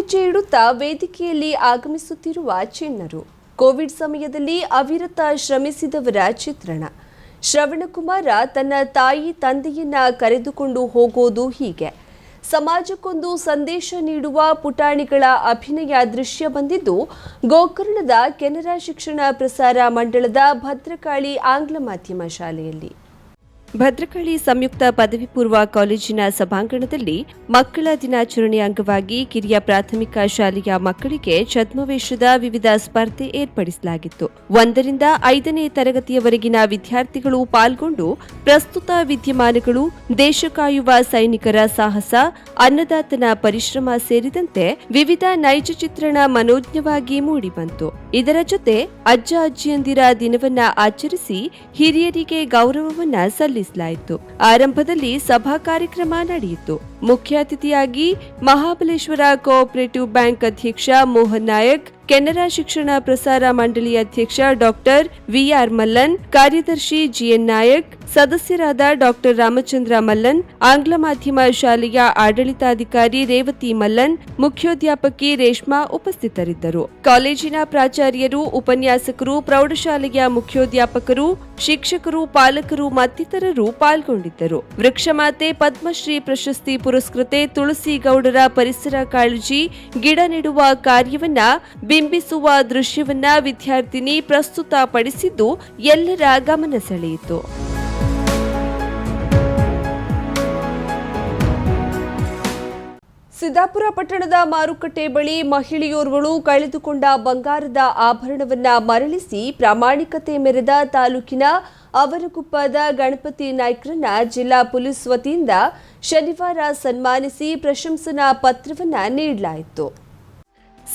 ಹೆಜ್ಜೆ ಇಡುತ್ತಾ ವೇದಿಕೆಯಲ್ಲಿ ಆಗಮಿಸುತ್ತಿರುವ ಚಿನ್ನರು ಕೋವಿಡ್ ಸಮಯದಲ್ಲಿ ಅವಿರತ ಶ್ರಮಿಸಿದವರ ಚಿತ್ರಣ. ಶ್ರವಣಕುಮಾರ ತನ್ನ ತಾಯಿ ತಂದೆಯನ್ನ ಕರೆದುಕೊಂಡು ಹೋಗೋದು ಹೀಗೆ. ಸಮಾಜಕ್ಕೊಂದು ಸಂದೇಶ ನೀಡುವ ಪುಟಾಣಿಗಳ ಅಭಿನಯ ದೃಶ್ಯ ಬಂದಿದ್ದು, ಗೋಕರ್ಣದ ಕೆನರಾ ಶಿಕ್ಷಣ ಪ್ರಸಾರ ಮಂಡಳದ ಭದ್ರಕಾಳಿ ಆಂಗ್ಲ ಮಾಧ್ಯಮ ಶಾಲೆಯಲ್ಲಿ. ಭದ್ರಕಾಳಿ ಸಂಯುಕ್ತ ಪದವಿ ಪೂರ್ವ ಕಾಲೇಜಿನ ಸಭಾಂಗಣದಲ್ಲಿ ಮಕ್ಕಳ ದಿನಾಚರಣೆ ಅಂಗವಾಗಿ ಕಿರಿಯ ಪ್ರಾಥಮಿಕ ಶಾಲೆಯ ಮಕ್ಕಳಿಗೆ ಛದ್ಮವೇಶದ ವಿವಿಧ ಸ್ಪರ್ಧೆ ಏರ್ಪಡಿಸಲಾಗಿತ್ತು. ಒಂದರಿಂದ ಐದನೇ ತರಗತಿಯವರೆಗಿನ ವಿದ್ಯಾರ್ಥಿಗಳು ಪಾಲ್ಗೊಂಡು ಪ್ರಸ್ತುತ ವಿದ್ಯಮಾನಗಳು, ದೇಶ ಕಾಯುವ ಸೈನಿಕರ ಸಾಹಸ, ಅನ್ನದಾತನ ಪರಿಶ್ರಮ ಸೇರಿದಂತೆ ವಿವಿಧ ನೈಜ ಚಿತ್ರಣ ಮನೋಜ್ಞವಾಗಿ ಮೂಡಿಬಂತು. ಇದರ ಜೊತೆ ಅಜ್ಜ ಅಜ್ಜಿಯಂದಿರ ದಿನವನ್ನ ಆಚರಿಸಿ ಹಿರಿಯರಿಗೆ ಗೌರವವನ್ನ ಸಲ್ಲಿಸಲಾಯಿತು. ಆರಂಭದಲ್ಲಿ ಸಭಾ ಕಾರ್ಯಕ್ರಮ ನಡೆಯಿತು. ಮುಖ್ಯ ಅತಿಥಿಯಾಗಿ ಮಹಾಬಲೇಶ್ವರ ಕೋಆಪರೇಟಿವ್ ಬ್ಯಾಂಕ್ ಅಧ್ಯಕ್ಷ ಮೋಹನ್ ನಾಯಕ್, ಕೆನರಾ ಶಿಕ್ಷಣ ಪ್ರಸಾರ ಮಂಡಳಿ ಅಧ್ಯಕ್ಷ ಡಾಕ್ಟರ್ ವಿಆರ್ ಮಲ್ಲನ್, ಕಾರ್ಯದರ್ಶಿ ಜಿಎನ್ ನಾಯಕ್ ಸದಸ್ಯರಾದ ಡಾಕ್ಟರ್ ರಾಮಚಂದ್ರ ಮಲ್ಲನ್, ಆಂಗ್ಲ ಮಾಧ್ಯಮ ಶಾಲೆಯ ಆಡಳಿತಾಧಿಕಾರಿ ರೇವತಿ ಮಲ್ಲನ್ ಮುಖ್ಯೋಧ್ಯಾಪಕಿ ರೇಷ್ಮಾ ಉಪಸ್ಥಿತರಿದ್ದರು. ಕಾಲೇಜಿನ ಪ್ರಾಚಾರ್ಯರು, ಉಪನ್ಯಾಸಕರು, ಪ್ರೌಢಶಾಲೆಯ ಮುಖ್ಯೋಧ್ಯಾಪಕರು ಶಿಕ್ಷಕರು, ಪಾಲಕರು ಮತ್ತಿತರರು ಪಾಲ್ಗೊಂಡಿದ್ದರು. ವೃಕ್ಷಮಾತೆ ಪದ್ಮಶ್ರೀ ಪ್ರಶಸ್ತಿ ಪುರಸ್ಕೃತೆ ತುಳಸಿ ಗೌಡರ ಪರಿಸರ ಕಾಳಜಿ, ಗಿಡ ನೆಡುವ ಕಾರ್ಯವನ್ನ ಬಿಂಬಿಸುವ ದೃಶ್ಯವನ್ನ ವಿದ್ಯಾರ್ಥಿನಿ ಪ್ರಸ್ತುತಪಡಿಸಿದ್ದು ಎಲ್ಲರ ಗಮನ ಸೆಳೆಯಿತು. ಸಿದ್ದಾಪುರ ಪಟ್ಟಣದ ಮಾರುಕಟ್ಟೆ ಬಳಿ ಮಹಿಳೆಯೋರ್ವಳು ಕಳೆದುಕೊಂಡ ಬಂಗಾರದ ಆಭರಣವನ್ನ ಮರಳಿಸಿ ಪ್ರಾಮಾಣಿಕತೆ ಮೆರೆದ ತಾಲೂಕಿನ ಅವರಗುಪ್ಪದ ಗಣಪತಿ ನಾಯ್ಕರನ್ನ ಜಿಲ್ಲಾ ಪೊಲೀಸ್ ವತಿಯಿಂದ ಶನಿವಾರ ಸನ್ಮಾನಿಸಿ ಪ್ರಶಂಸನಾ ಪತ್ರವನ್ನ ನೀಡಲಾಯಿತು.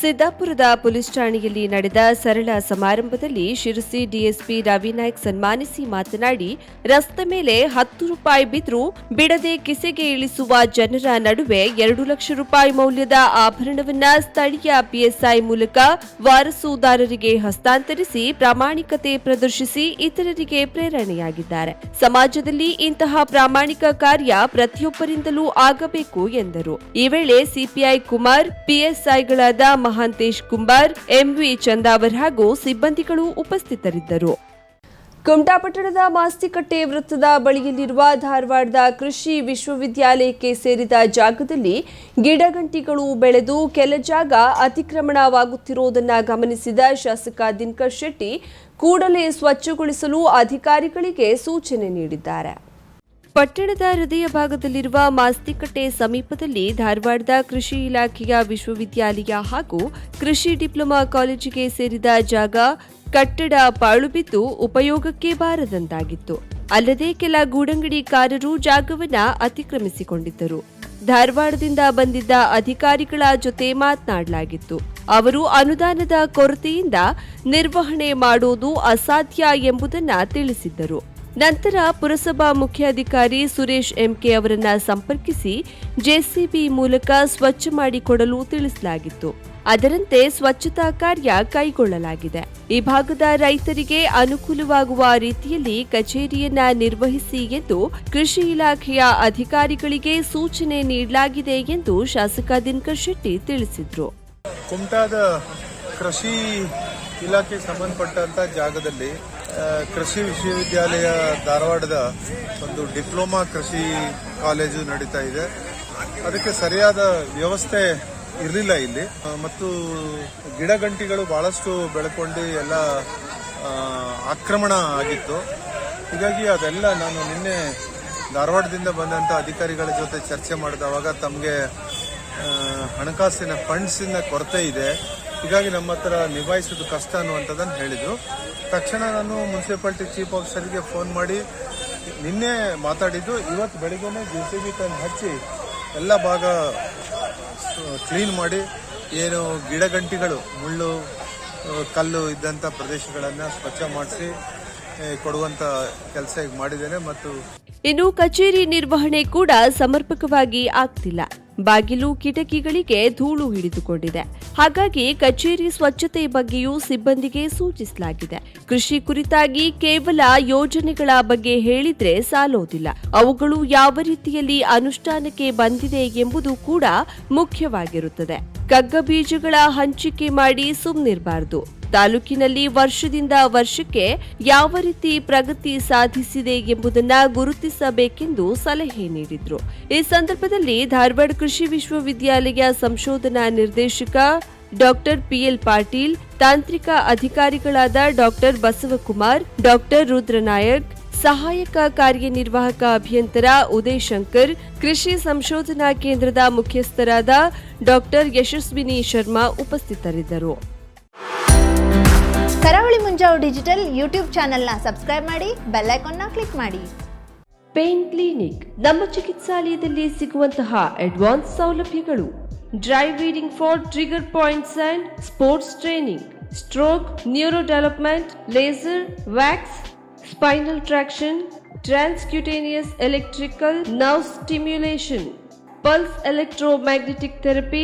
ಸಿದ್ದಾಪುರದ ಪೊಲೀಸ್ ಠಾಣೆಯಲ್ಲಿ ನಡೆದ ಸರಳ ಸಮಾರಂಭದಲ್ಲಿ ಶಿರಸಿ ಡಿಎಸ್ಪಿ ರವಿನಾಯ್ಕ್ ಸನ್ಮಾನಿಸಿ ಮಾತನಾಡಿ, ರಸ್ತೆ ಮೇಲೆ ಹತ್ತು ರೂಪಾಯಿ ಬಿದ್ದರೂ ಬಿಡದೆ ಕಿಸೆಗೆ ಇಳಿಸುವ ಜನರ ನಡುವೆ ಎರಡು ಲಕ್ಷ ರೂಪಾಯಿ ಮೌಲ್ಯದ ಆಭರಣವನ್ನ ಸ್ಥಳೀಯ ಪಿಎಸ್ಐ ಮೂಲಕ ವಾರಸುದಾರರಿಗೆ ಹಸ್ತಾಂತರಿಸಿ ಪ್ರಾಮಾಣಿಕತೆ ಪ್ರದರ್ಶಿಸಿ ಇತರರಿಗೆ ಪ್ರೇರಣೆಯಾಗಿದ್ದಾರೆ. ಸಮಾಜದಲ್ಲಿ ಇಂತಹ ಪ್ರಾಮಾಣಿಕ ಕಾರ್ಯ ಪ್ರತಿಯೊಬ್ಬರಿಂದಲೂ ಆಗಬೇಕು ಎಂದರು. ಈ ವೇಳೆ ಸಿಪಿಐ ಕುಮಾರ್, ಪಿಎಸ್ಐಗಳಾದ ಮಹಾಂತೇಶ್ ಕುಂಬಾರ್, ಎಂವಿ ಚಂದಾವರ್ ಹಾಗೂ ಸಿಬ್ಬಂದಿಗಳು ಉಪಸ್ಥಿತರಿದ್ದರು. ಕುಮಟಾಪಟ್ಟಣದ ಮಾಸ್ತಿಕಟ್ಟೆ ವೃತ್ತದ ಬಳಿಯಲ್ಲಿರುವ ಧಾರವಾಡದ ಕೃಷಿ ವಿಶ್ವವಿದ್ಯಾಲಯಕ್ಕೆ ಸೇರಿದ ಜಾಗದಲ್ಲಿ ಗಿಡಗಂಟಿಗಳು ಬೆಳೆದು ಕೆಲ ಜಾಗ ಅತಿಕ್ರಮಣವಾಗುತ್ತಿರುವುದನ್ನು ಗಮನಿಸಿದ ಶಾಸಕ ದಿನಕರ್ ಶೆಟ್ಟಿ ಕೂಡಲೇ ಸ್ವಚ್ಛಗೊಳಿಸಲು ಅಧಿಕಾರಿಗಳಿಗೆ ಸೂಚನೆ ನೀಡಿದ್ದಾರೆ. ಪಟ್ಟಣದ ಹೃದಯ ಭಾಗದಲ್ಲಿರುವ ಮಾಸ್ತಿಕಟ್ಟೆ ಸಮೀಪದಲ್ಲಿ ಧಾರವಾಡದ ಕೃಷಿ ಇಲಾಖೆಯ ವಿಶ್ವವಿದ್ಯಾಲಯ ಹಾಗೂ ಕೃಷಿ ಡಿಪ್ಲೊಮಾ ಕಾಲೇಜಿಗೆ ಸೇರಿದ ಜಾಗ ಕಟ್ಟಡ ಪಾಳು ಬಿದ್ದು ಉಪಯೋಗಕ್ಕೆ ಬಾರದಂತಾಗಿತ್ತು. ಅಲ್ಲದೆ ಕೆಲ ಗೂಡಂಗಡಿಕಾರರು ಜಾಗವನ್ನ ಅತಿಕ್ರಮಿಸಿಕೊಂಡಿದ್ದರು. ಧಾರವಾಡದಿಂದ ಬಂದಿದ್ದ ಅಧಿಕಾರಿಗಳ ಜೊತೆ ಮಾತನಾಡಲಾಗಿತ್ತು. ಅವರು ಅನುದಾನದ ಕೊರತೆಯಿಂದ ನಿರ್ವಹಣೆ ಮಾಡುವುದು ಅಸಾಧ್ಯ ಎಂಬುದನ್ನು ತಿಳಿಸಿದ್ದರು. ನಂತರ ಪುರಸಭಾ ಮುಖ್ಯಾಧಿಕಾರಿ ಸುರೇಶ್ ಎಂಕೆ ಅವರನ್ನ ಸಂಪರ್ಕಿಸಿ ಜೆಸಿಬಿ ಮೂಲಕ ಸ್ವಚ್ಛ ಮಾಡಿಕೊಡಲು ತಿಳಿಸಲಾಗಿತ್ತು. ಅದರಂತೆ ಸ್ವಚ್ಛತಾ ಕಾರ್ಯ ಕೈಗೊಳ್ಳಲಾಗಿದೆ. ಈ ಭಾಗದ ರೈತರಿಗೆ ಅನುಕೂಲವಾಗುವ ರೀತಿಯಲ್ಲಿ ಕಚೇರಿಯನ್ನ ನಿರ್ವಹಿಸಿ ಎಂದು ಕೃಷಿ ಇಲಾಖೆಯ ಅಧಿಕಾರಿಗಳಿಗೆ ಸೂಚನೆ ನೀಡಲಾಗಿದೆ ಎಂದು ಶಾಸಕ ದಿನಕರ್ ಶೆಟ್ಟಿ ತಿಳಿಸಿದ್ರು. ಕುಮಟಾದ ಕೃಷಿ ಇಲಾಖೆ ಸಂಬಂಧಪಟ್ಟಂತ ಜಾಗದಲ್ಲಿ ಕೃಷಿ ವಿಶ್ವವಿದ್ಯಾಲಯ ಧಾರವಾಡದ ಒಂದು ಡಿಪ್ಲೊಮಾ ಕೃಷಿ ಕಾಲೇಜು ನಡೀತಾ ಇದೆ. ಅದಕ್ಕೆ ಸರಿಯಾದ ವ್ಯವಸ್ಥೆ ಇರಲಿಲ್ಲ ಇಲ್ಲಿ. ಮತ್ತು ಗಿಡಗಂಟಿಗಳು ಬಹಳಷ್ಟು ಬೆಳ್ಕೊಂಡು ಎಲ್ಲ ಆಕ್ರಮಣ ಆಗಿತ್ತು. ಹೀಗಾಗಿ ಅದೆಲ್ಲ ನಾನು ನಿನ್ನೆ ಧಾರವಾಡದಿಂದ ಬಂದಂತ ಅಧಿಕಾರಿಗಳ ಜೊತೆ ಚರ್ಚೆ ಮಾಡಿದವಾಗ ತಮಗೆ ಹಣಕಾಸಿನ ಫಂಡ್ಸಿನ ಕೊರತೆ ಇದೆ. ಹೀಗಾಗಿ ನಮ್ಮ ಹತ್ರ ನಿಭಾಯಿಸೋದು ಕಷ್ಟ ಅನ್ನುವಂಥದ್ದನ್ನು ಹೇಳಿದರು. ತಕ್ಷಣ ನಾನು ಮುನ್ಸಿಪಾಲ್ಟಿ ಚೀಫ್ ಆಫೀಸರ್ಗೆ ಫೋನ್ ಮಾಡಿ ನಿನ್ನೆ ಮಾತಾಡಿದ್ದು, ಇವತ್ತು ಬೆಳಿಗ್ಗೆ ಜೆ ಸಿ ಬಿ ತಂದು ಹಚ್ಚಿ ಎಲ್ಲ ಭಾಗ ಕ್ಲೀನ್ ಮಾಡಿ ಏನು ಗಿಡಗಂಟಿಗಳು, ಮುಳ್ಳು, ಕಲ್ಲು ಇದ್ದಂಥ ಪ್ರದೇಶಗಳನ್ನು ಸ್ವಚ್ಛ ಮಾಡಿಸಿ ಕೊಡುವಂಥ ಕೆಲಸ ಮಾಡಿದ್ದೇನೆ ಮತ್ತು ಇನ್ನು ಕಚೇರಿ ನಿರ್ವಹಣೆ ಕೂಡ ಸಮರ್ಪಕವಾಗಿ ಆಗ್ತಿಲ್ಲ. ಬಾಗಿಲು ಕಿಟಕಿಗಳಿಗೆ ಧೂಳು ಹಿಡಿದುಕೊಂಡಿದೆ. ಹಾಗಾಗಿ ಕಚೇರಿ ಸ್ವಚ್ಛತೆ ಬಗ್ಗೆಯೂ ಸಿಬ್ಬಂದಿಗೆ ಸೂಚಿಸಲಾಗಿದೆ. ಕೃಷಿ ಕುರಿತಾಗಿ ಕೇವಲ ಯೋಜನೆಗಳ ಬಗ್ಗೆ ಹೇಳಿದ್ರೆ ಸಾಲೋದಿಲ್ಲ. ಅವುಗಳು ಯಾವ ರೀತಿಯಲ್ಲಿ ಅನುಷ್ಠಾನಕ್ಕೆ ಬಂದಿದೆ ಎಂಬುದು ಕೂಡ ಮುಖ್ಯವಾಗಿರುತ್ತದೆ. ಕಗ್ಗ ಬೀಜಗಳ ಹಂಚಿಕೆ ಮಾಡಿ ಸುಮ್ಮನಿರಬಾರದು ತಾಲೂಕಿನಲ್ಲಿ ವರ್ಷದಿಂದ ವರ್ಷಕ್ಕೆ ಯಾವ ರೀತಿ ಪ್ರಗತಿ ಸಾಧಿಸಿದೆ ಎಂಬುದನ್ನ ಗುರುತಿಸಬೇಕೆಂದು ಸಲಹೆ ನೀಡಿದ್ರು. ಈ ಸಂದರ್ಭದಲ್ಲಿ ಧಾರವಾಡ ಕೃಷಿ ವಿಶ್ವವಿದ್ಯಾಲಯ ಸಂಶೋಧನಾ ನಿರ್ದೇಶಕ ಡಾಕ್ಟರ್ ಪಿಎಲ್ ಪಾಟೀಲ್, ತಾಂತ್ರಿಕ ಅಧಿಕಾರಿಗಳಾದ ಡಾಕ್ಟರ್ ಬಸವಕುಮಾರ್ ಡಾಕ್ಟರ್ ರುದ್ರನಾಯಕ್ ಸಹಾಯಕ ಕಾರ್ಯನಿರ್ವಾಹಕ ಅಭಿಯಂತರ ಉದಯ್ ಶಂಕರ್ ಕೃಷಿ ಸಂಶೋಧನಾ ಕೇಂದ್ರದ ಮುಖ್ಯಸ್ಥರಾದ ಡಾಕ್ಟರ್ ಯಶಸ್ವಿನಿ ಶರ್ಮಾ ಉಪಸ್ಥಿತರಿದ್ದರು. ಕರಾವಳಿ ಮುಂಜಾವು ಡಿಜಿಟಲ್ ಯೂಟ್ಯೂಬ್ ಚಾನೆಲ್ನ ಸಬ್ಸ್ಕ್ರೈಬ್ ಮಾಡಿ ಬೆಲ್ ಐಕಾನ್ನ ಕ್ಲಿಕ್ ಮಾಡಿ. ಪೇನ್ ಕ್ಲಿನಿಕ್ ನಮ್ಮ ಚಿಕಿತ್ಸಾಲಯದಲ್ಲಿ ಸಿಗುವಂತಹ ಅಡ್ವಾನ್ಸ್ ಸೌಲಭ್ಯಗಳು. Dry needling for trigger points and sports training stroke neuro development laser wax spinal traction transcutaneous electrical nerve stimulation electro magnetic therapy,